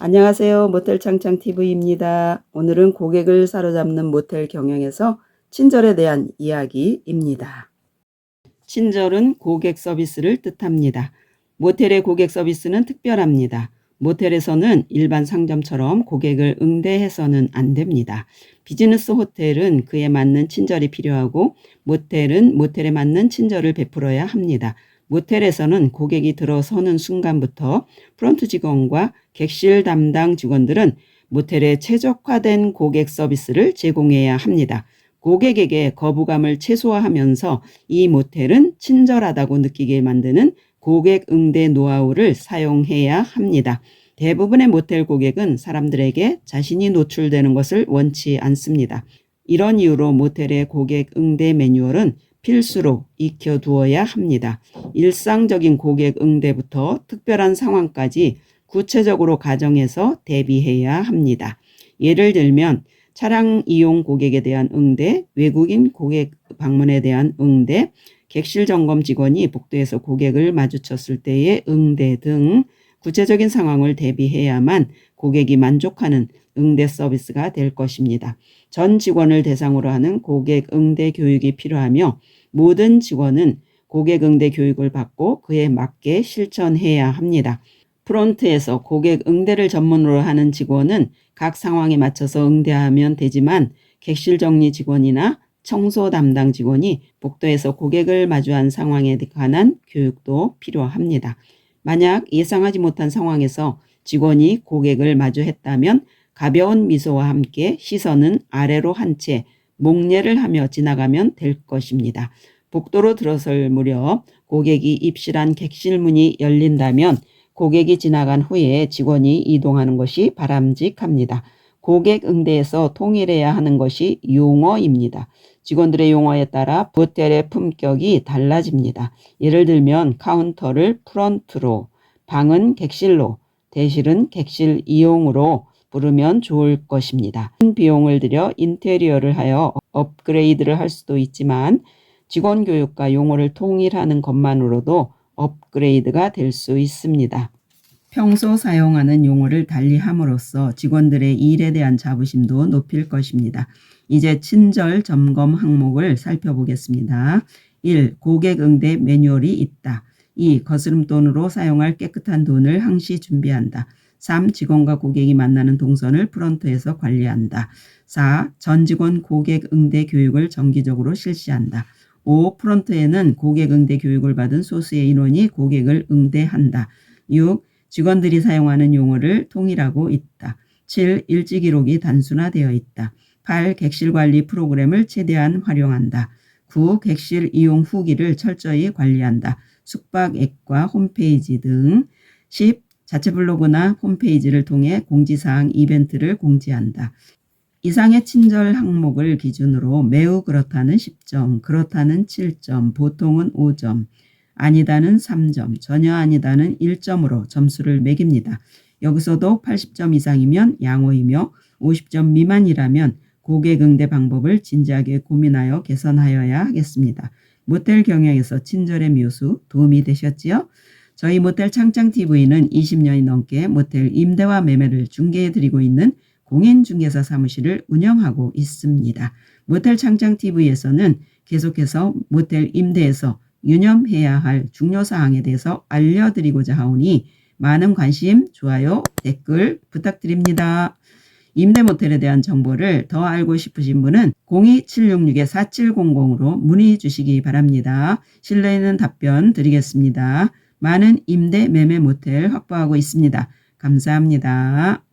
안녕하세요. 모텔 창창 TV입니다. 오늘은 고객을 사로잡는 모텔 경영에서 친절에 대한 이야기입니다. 친절은 고객 서비스를 뜻합니다. 모텔의 고객 서비스는 특별합니다. 모텔에서는 일반 상점처럼 고객을 응대해서는 안 됩니다. 비즈니스 호텔은 그에 맞는 친절이 필요하고 모텔은 모텔에 맞는 친절을 베풀어야 합니다. 모텔에서는 고객이 들어서는 순간부터 프런트 직원과 객실 담당 직원들은 모텔에 최적화된 고객 서비스를 제공해야 합니다. 고객에게 거부감을 최소화하면서 이 모텔은 친절하다고 느끼게 만드는 고객 응대 노하우를 사용해야 합니다. 대부분의 모텔 고객은 사람들에게 자신이 노출되는 것을 원치 않습니다. 이런 이유로 모텔의 고객 응대 매뉴얼은 필수로 익혀두어야 합니다. 일상적인 고객 응대부터 특별한 상황까지 구체적으로 가정해서 대비해야 합니다. 예를 들면 차량 이용 고객에 대한 응대, 외국인 고객 방문에 대한 응대, 객실 점검 직원이 복도에서 고객을 마주쳤을 때의 응대 등 구체적인 상황을 대비해야만 고객이 만족하는 응대 서비스가 될 것입니다. 전 직원을 대상으로 하는 고객 응대 교육이 필요하며 모든 직원은 고객 응대 교육을 받고 그에 맞게 실천해야 합니다. 프론트에서 고객 응대를 전문으로 하는 직원은 각 상황에 맞춰서 응대하면 되지만 객실 정리 직원이나 청소 담당 직원이 복도에서 고객을 마주한 상황에 관한 교육도 필요합니다. 만약 예상하지 못한 상황에서 직원이 고객을 마주했다면 가벼운 미소와 함께 시선은 아래로 한 채 목례를 하며 지나가면 될 것입니다. 복도로 들어설 무렵 고객이 입실한 객실 문이 열린다면 고객이 지나간 후에 직원이 이동하는 것이 바람직합니다. 고객 응대에서 통일해야 하는 것이 용어입니다. 직원들의 용어에 따라 모텔의 품격이 달라집니다. 예를 들면 카운터를 프런트로, 방은 객실로, 대실은 객실 이용으로 부르면 좋을 것입니다. 큰 비용을 들여 인테리어를 하여 업그레이드를 할 수도 있지만 직원 교육과 용어를 통일하는 것만으로도 업그레이드가 될 수 있습니다. 평소 사용하는 용어를 달리함으로써 직원들의 일에 대한 자부심도 높일 것입니다. 이제 친절 점검 항목을 살펴보겠습니다. 1. 고객 응대 매뉴얼이 있다. 2. 거스름 돈으로 사용할 깨끗한 돈을 항시 준비한다. 3. 직원과 고객이 만나는 동선을 프런트에서 관리한다. 4. 전 직원 고객 응대 교육을 정기적으로 실시한다. 5. 프런트에는 고객 응대 교육을 받은 소수의 인원이 고객을 응대한다. 6. 직원들이 사용하는 용어를 통일하고 있다. 7. 일지 기록이 단순화되어 있다. 8. 객실 관리 프로그램을 최대한 활용한다. 9. 객실 이용 후기를 철저히 관리한다. 숙박 앱과 홈페이지 등 10. 자체 블로그나 홈페이지를 통해 공지사항 이벤트를 공지한다. 이상의 친절 항목을 기준으로 매우 그렇다는 10점, 그렇다는 7점, 보통은 5점, 아니다는 3점, 전혀 아니다는 1점으로 점수를 매깁니다. 여기서도 80점 이상이면 양호이며 50점 미만이라면 고객 응대 방법을 진지하게 고민하여 개선하여야 하겠습니다. 모텔 경영에서 친절의 묘수 도움이 되셨지요? 저희 모텔 창창TV는 20년이 넘게 모텔 임대와 매매를 중개해드리고 있는 공인중개사 사무실을 운영하고 있습니다. 모텔 창창TV에서는 계속해서 모텔 임대에서 유념해야 할 중요사항에 대해서 알려드리고자 하오니 많은 관심, 좋아요, 댓글 부탁드립니다. 임대 모텔에 대한 정보를 더 알고 싶으신 분은 02766-4700으로 문의 주시기 바랍니다. 실내 있는 답변 드리겠습니다. 많은 임대 매매 모텔 확보하고 있습니다. 감사합니다.